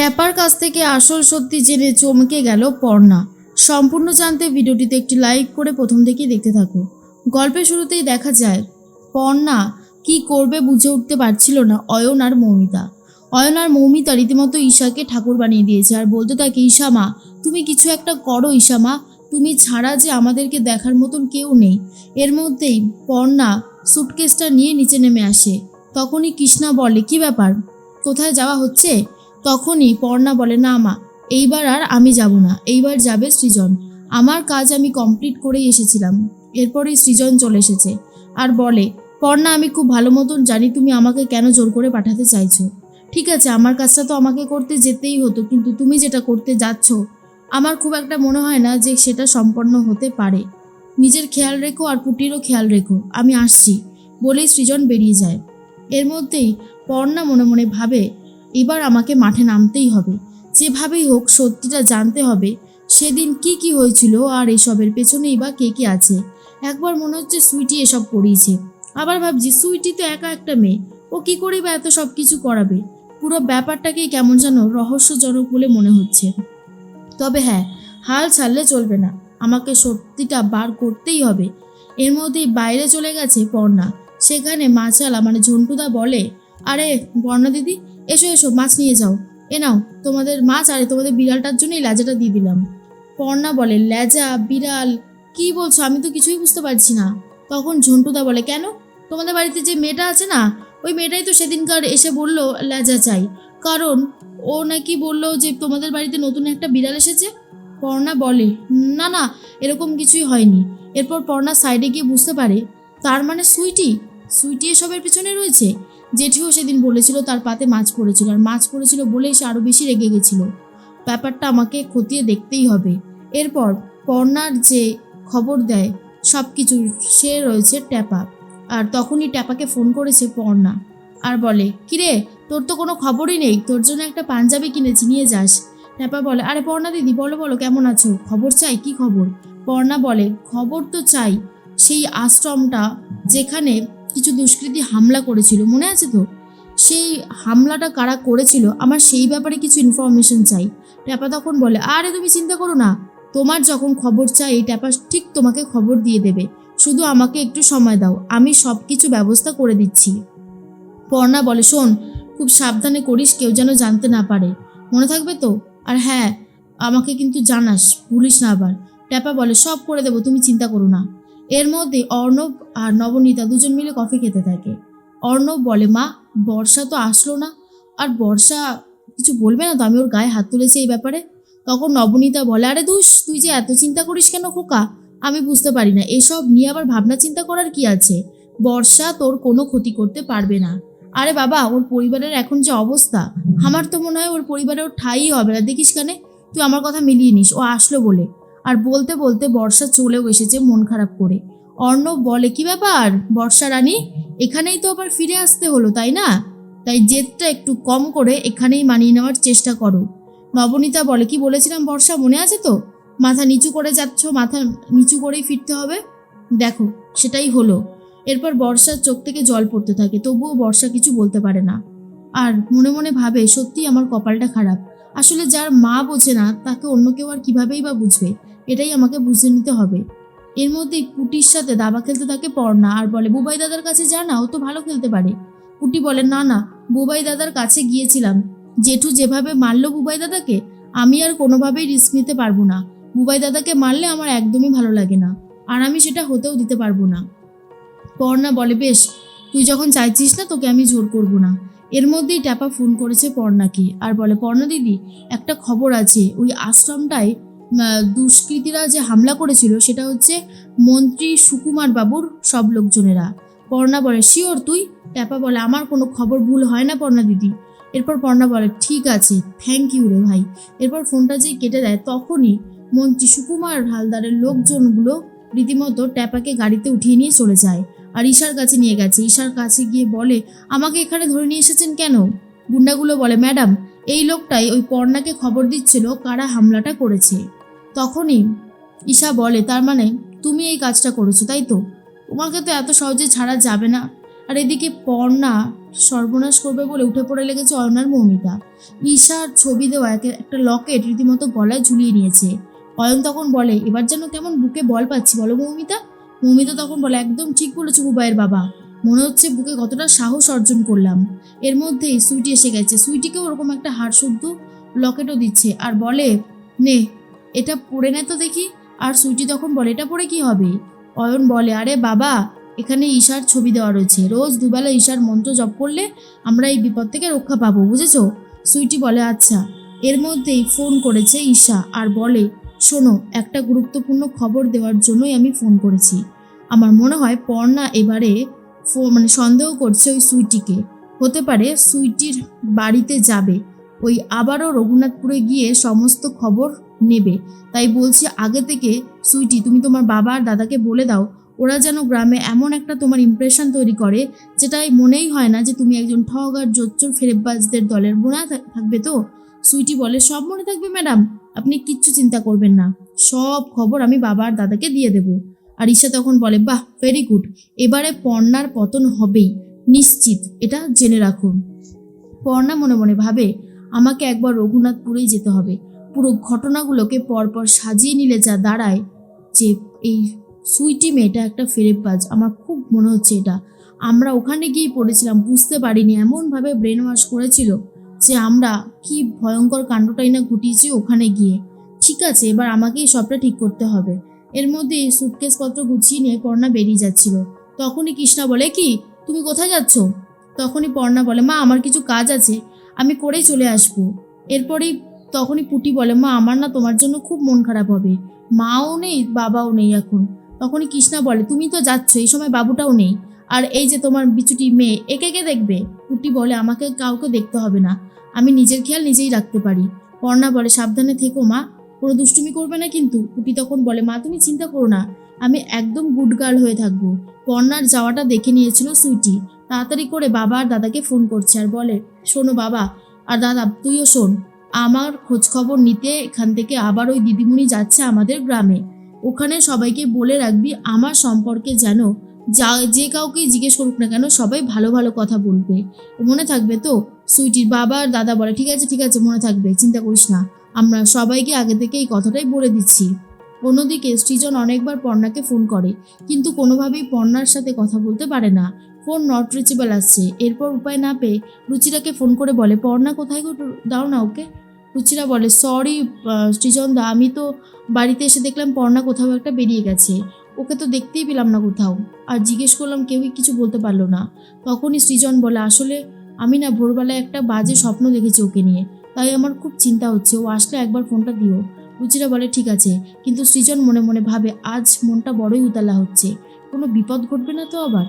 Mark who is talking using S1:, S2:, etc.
S1: ট্যাপার কাছ থেকে আসল সত্যি জেনে চমকে গেল পর্ণা। সম্পূর্ণ জানতে ভিডিওটিতে একটি লাইক করে প্রথম থেকেই দেখতে থাকো। গল্পের শুরুতেই দেখা যায়, পর্ণা কি করবে বুঝে উঠতে পারছিল না অয়ন আর মৌমিতা। অয়ন আর মৌমিতা রীতিমতো ঈশাকে ঠাকুর বানিয়ে দিয়েছে আর বলতে থাকে ঈশামা তুমি কিছু একটা করো ঈশামা তুমি ছাড়া যে আমাদেরকে দেখার মতন কেউ নেই। এর মধ্যেই পর্ণা সুটকেসটা নিয়ে নিচে নেমে আসে। তখনই কৃষ্ণা বলে, কি ব্যাপার? কোথায় যাওয়া হচ্ছে? তখনই পর্ণা বলে, না মা, এইবার আর আমি যাব না, এইবার যাবে সৃজন। আমার কাজ আমি কমপ্লিট করেই এসেছিলাম। এরপরেই সৃজন চলে এসেছে আর বলে, পর্ণা, আমি খুব ভালো মতন জানি তুমি আমাকে কেন জোর করে পাঠাতে চাইছো। ঠিক আছে, আমার কাজটা তো আমাকে করতে যেতেই হতো, কিন্তু তুমি যেটা করতে যাচ্ছ, আমার খুব একটা মনে হয় না যে সেটা সম্পন্ন হতে পারে। নিজের খেয়াল রেখো আর পুটিরও খেয়াল রেখো, আমি আসছি। বলেই সৃজন বেরিয়ে যায়। এর মধ্যেই পর্ণা মনে মনে ভাবে এবার আমাকে মাঠে নামতেই হবে। যেভাবেই হোক, সত্যিটা জানতে হবে, সেদিন কি কি হয়েছিল আর এসবের পেছনেই বা কে কে আছে। একবার মনে হচ্ছে সুইটি এসব করিয়েছে। আবার ভাবছি, সুইটি তো একা একটা মেয়ে, ও কি করে বা এত সব কিছু করাবে? পুরো ব্যাপারটাকেই কেমন যেন রহস্যজনক বলে মনে হচ্ছে। তবে হ্যাঁ হাল ছাড়লে চলবে না। আমাকে সত্যিটা বার করতেই হবে। এর মধ্যেই বাইরে চলে গেছে পর্ণা। সেখানে মাছালা মানে ঝন্টুদা বলে, আরে বর্ণা দিদি এসো এসো, মাছ নিয়ে যাও। এ নাও, তোমাদের মাছ আরে তোমাদের বিড়ালটার জন্যই লেজাটা দিয়ে দিলাম। পর্ণা বলে লেজা বিড়াল, কি বলছো? আমি তো কিছুই বুঝতে পারছি না। তখন ঝন্টুদা বলে, কেন? তোমাদের বাড়িতে যে মেয়েটা আছে না, ওই মেয়েটাই তো সেদিনকার এসে বলল লেজা চাই। কারণ ও নাকি বলল যে, তোমাদের বাড়িতে নতুন একটা বিড়াল এসেছে? পর্ণা বলে, না না, এরকম কিছুই হয়নি। এরপর পর্ণা সাইডে গিয়ে বুঝতে পারে, তার মানে সুইটি? সুইটি এসবের পেছনে রয়েছে? জেঠিও সেদিন বলেছিল তার পাতে মাছ পড়েছিল আর মাছ পড়েছিল বলেই সে আরও বেশি রেগে গেছিল। ব্যাপারটা আমাকে খতিয়ে দেখতেই হবে। এরপর পর্ণার যে খবর দেয় সব কিছু সে রয়েছে ট্যাপা। আর তখনই ট্যাপাকে ফোন করেছে পর্ণা। আর বলে, কিরে, তোর তো কোনো খবরই নেই। তোর জন্য একটা পাঞ্জাবি কিনেছি, নিয়ে যাস। ট্যাপা বলে, আরে পর্ণা দিদি, বলো বলো, কেমন আছো? খবর চাই? কি খবর? পর্ণা বলে, খবর তো চাই। সেই আশ্রমটা যেখানে কিছু দুষ্কৃতী হামলা করেছিল, মনে আছে তো? সেই হামলাটা কারা করেছিল, আমার সেই ব্যাপারে কিছু ইনফরমেশন চাই। ট্যাপা তখন বলে, আরে তুমি চিন্তা করো না, তোমার যখন খবর চাই, এই ট্যাপা ঠিক তোমাকে খবর দিয়ে দেবে। শুধু আমাকে একটু সময় দাও, আমি সব কিছু ব্যবস্থা করে দিচ্ছি। পর্ণা বলে, শোন, খুব সাবধানে করিস, কেউ যেন জানতে না পারে। মনে থাকবে তো? আর হ্যাঁ আমাকে কিন্তু জানাস, পুলিশ না আবার। ট্যাপা বলে, সব করে দেবো, তুমি চিন্তা করো না। এর মধ্যে অর্ণব আর নবনীতা দুজন মিলে কফি খেতে থাকে। অর্ণব বলে, মা, বর্ষা তো আসলো না। আর বর্ষা কিছু বলবে না তো? আমি ওর গায়ে হাত তুলেছি এই ব্যাপারে। তখন নবনীতা বলে, আরে দুস তুই যে এত চিন্তা করিস কেন খোকা? আমি বুঝতে পারি না। এসব নিয়ে আবার ভাবনা চিন্তা করার কি আছে? বর্ষা তোর কোনো ক্ষতি করতে পারবে না। আরে বাবা, ওর পরিবারের এখন যে অবস্থা, আমার তো মনে হয় ওর পরিবারে ওর ঠাই হবে না। দেখিস কেন, তুই আমার কথা মিলিয়ে নিস। ও আসলো বলে। আর বলতে বলতে বর্ষা চলেও এসেছে মন খারাপ করে। অর্ণব বলে, কি ব্যাপার? বর্ষা রানী, এখানেই তো আবার ফিরে আসতে হলো, তাই না? তাই জেদটা একটু কম করে এখানেই মানিয়ে নেওয়ার চেষ্টা করো। নবনীতা বলে, কি বলেছিলাম বর্ষা, মনে আছে তো? মাথা নিচু করে যাচ্ছ, মাথা নিচু করেই ফিরতে হবে? দেখো, সেটাই হলো। এরপর বর্ষার চোখ থেকে জল পড়তে থাকে, তবুও বর্ষা কিছু বলতে পারে না। আর মনে মনে ভাবে সত্যি আমার কপালটা খারাপ। আসলে যার মা বোঝে না, তাকে অন্য কেউ আর কিভাবেই বা বুঝবে? এটাই আমাকে বুঝে নিতে হবে। এর মধ্যেই পুটির সাথে দাবা খেলতে থাকে পর্ণা আর বলে, বুবাই দাদার কাছে যা না, ও তো ভালো খেলতে পারে। পুটি বলে, না না, বুবাই দাদার কাছে গিয়েছিলাম। জেঠু যেভাবে মারলো বুবাই দাদাকে, আমি আর কোনোভাবেই রিস্ক নিতে পারব না। বুবাই দাদাকে মারলে আমার একদমই ভালো লাগে না, আর আমি সেটা হতেও দিতে পারব না। পর্ণা বলে, বেশ, তুই যখন চাইছিস না, তোকে আমি জোর করব না। এর মধ্যেই ট্যাপা ফোন করেছে পর্ণাকে আর বলে, পর্ণা দিদি, একটা খবর আছে, ওই আশ্রমটায় দুষ্কৃতীরা যে হামলা করেছিল, সেটা হচ্ছে মন্ত্রী সুকুমার বাবুর সব লোকজনেরা। পর্ণা বলে, শিওর তুই? ট্যাপা বলে, আমার কোনো খবর ভুল হয় না পর্ণা দিদি। এরপর পর্ণা বলে, ঠিক আছে থ্যাংক ইউ রে ভাই। এরপর ফোনটা যেই কেটে দেয়, তখনই মন্ত্রী সুকুমার হালদারের লোকজনগুলো রীতিমতো ট্যাপাকে গাড়িতে উঠিয়ে নিয়ে চলে যায় আর ঈশার কাছে নিয়ে গেছে। ঈশার কাছে গিয়ে বলে, আমাকে এখানে ধরে নিয়ে এসেছেন কেন? গুন্ডাগুলো বলে, ম্যাডাম, এই লোকটাই ওই পর্ণাকে খবর দিচ্ছিল কারা হামলাটা করেছে। তখনই ঈশা বলে, তার মানে তুমি এই কাজটা করেছ, তাই তো? তোমাকে তো এত সহজে ছাড়া যাবে না। আর এদিকে পর্ণা সর্বনাশ করবে বলে উঠে পড়ে লেগেছে অয়নার মৌমিতা। ঈশার ছবি দেওয়া এক- একটা লকেট রীতিমতো গলায় ঝুলিয়ে নিয়েছে। অয়ন তখন বলে, এবার যেন কেমন বুকে বল পাচ্ছি, বলো মৌমিতা? মৌমিতা তখন বলে, একদম ঠিক বলেছ বুবাইয়ের বাবা। মনে হচ্ছে বুকে কতটা সাহস অর্জন করলাম। এর মধ্যেই সুইটি এসে গেছে। সুইটিকেও ওরকম একটা হাড়শুদ্ধ লকেটও দিচ্ছে আর বলে, নে এটা পড়ে নে তো দেখি। আর সুইটি তখন বলে, এটা পরে কি হবে? অয়ন বলে, আরে বাবা, এখানে ঈশার ছবি দেওয়া রয়েছে। রোজ দুবেলা ঈশার মন্ত্র জপ করলে আমরা এই বিপদ থেকে রক্ষা পাবো, বুঝেছ? সুইটি বলে আচ্ছা। এর মধ্যেই ফোন করেছে ঈশা আর বলে, শোনো, একটা গুরুত্বপূর্ণ খবর দেওয়ার জন্যই আমি ফোন করেছি। আমার মনে হয় পর্ণা এবারে ফো মানে সন্দেহ করছে ওই সুইটিকে। হতে পারে সুইটির বাড়িতে যাবে। ওই আবারও রঘুনাথপুরে গিয়ে সমস্ত খবর নেবে। তাই বলছি, আগে থেকে সুইটি, তুমি তোমার বাবা আর দাদাকে বলে দাও, ওরা যেন গ্রামে এমন একটা তোমার ইমপ্রেশন তৈরি করে, যেটাই মনেই হয় না যে তুমি একজন ঠগ আর জোচ্চোর ফেরেববাজদের দলের বোনা থাকবে তো। সুইটি বলে, সব মনে থাকবে ম্যাডাম, আপনি কিচ্ছু চিন্তা করবেন না। সব খবর আমি বাবা আর দাদাকে দিয়ে দেবো। আর ঈশা তখন বলে, বাহ ভেরি গুড এবারে পর্ণার পতন হবেই, নিশ্চিত, এটা জেনে রাখুন। পর্ণা মনে মনে ভাবে, আমাকে একবার রঘুনাথপুরেই যেতে হবে। পুরো ঘটনাগুলোকে পরপর সাজিয়ে নিলে যা দাঁড়ায়, যে এই সুইটি মেয়েটা একটা ফেরেববাজ আমার খুব মনে হচ্ছে এটা। আমরা ওখানে গিয়েই পড়েছিলাম, বুঝতে পারিনি, এমনভাবে ব্রেন ওয়াশ করেছিল যে আমরা কি ভয়ঙ্কর কাণ্ডটাই না ঘটিয়েছি ওখানে গিয়ে। ঠিক আছে, এবার আমাকেই সবটা ঠিক করতে হবে। এর মধ্যে সুটকেসপত্র গুছিয়ে নিয়ে পর্ণা বেরিয়ে যাচ্ছিল। তখনই কৃষ্ণা বলে, কি, তুমি কোথায় যাচ্ছ? তখনই পর্ণা বলে, মা, আমার কিছু কাজ আছে, আমি করেই চলে আসব। এরপরেই তখনই পুটি বলে, মা, আমার না তোমার জন্য খুব মন খারাপ হবে। মাও নেই, বাবাও নেই এখন। তখনই কৃষ্ণা বলে, তুমি তো যাচ্ছ, এই সময় বাবুটাও নেই। আর এই যে তোমার বিচুটি মেয়ে, একে কে দেখবে? পুটি বলে, আমাকে কাউকে দেখতে হবে না। আমি নিজের খেয়াল নিজেই রাখতে পারি। পর্ণা বলে, সাবধানে থেকো, মা। কোনো দুষ্টুমি করবে না কিন্তু। পুটি তখন বলে, মা, তুমি চিন্তা করো না। আমি একদম গুড গার্ল হয়ে থাকব। পর্ণার যাওয়াটা দেখে নিয়েছিল সুইটি। তাড়াতাড়ি করে বাবা আর দাদাকে ফোন করছে আর বলে, শোনো বাবা, আর দাদা, তুইও শোন। আমার খোঁজ খবর নিতে এখান থেকে আবার ওই দিদিমণি যাচ্ছে আমাদের গ্রামে। ওখানে সবাইকে বলে রাখবি, আমার সম্পর্কে যেন যা, যে কাউকেই জিজ্ঞেস করুক না কেন, সবাই ভালো ভালো কথা বলবে। মনে থাকবে তো? সুইটির বাবা আর দাদা বলে, ঠিক আছে ঠিক আছে, মনে থাকবে, চিন্তা করিস না। আমরা সবাইকে আগে থেকে এই কথাটাই বলে দিচ্ছি। অন্যদিকে সৃজন অনেকবার পর্ণাকে ফোন করে, কিন্তু কোনোভাবেই পর্ণার সাথে কথা বলতে পারে না। ফোন নট রিচেবল আসছে। এরপর উপায় না পেয়ে রুচিরাকে ফোন করে বলে, পর্ণা, কোথায় গো? দাও না ওকে। রুচিরা বলে সরি সৃজন দা আমি তো বাড়িতে এসে দেখলাম পর্ণা কোথাও একটা বেরিয়ে গেছে। ওকে তো দেখতেই পেলাম না কোথাও। আর জিজ্ঞেস করলাম, কেউই কিছু বলতে পারল না? তখনই সৃজন বলে, আসলে আমি না ভোরবেলায় একটা বাজে স্বপ্ন দেখেছি ওকে নিয়ে। তাই আমার খুব চিন্তা হচ্ছে, ও আসলে একবার ফোনটা দিও। রুচিরা বলে, ঠিক আছে। কিন্তু সৃজন মনে মনে ভাবে, আজ মনটা বড়ই উতালা হচ্ছে। কোনো বিপদ ঘটবে না তো আবার?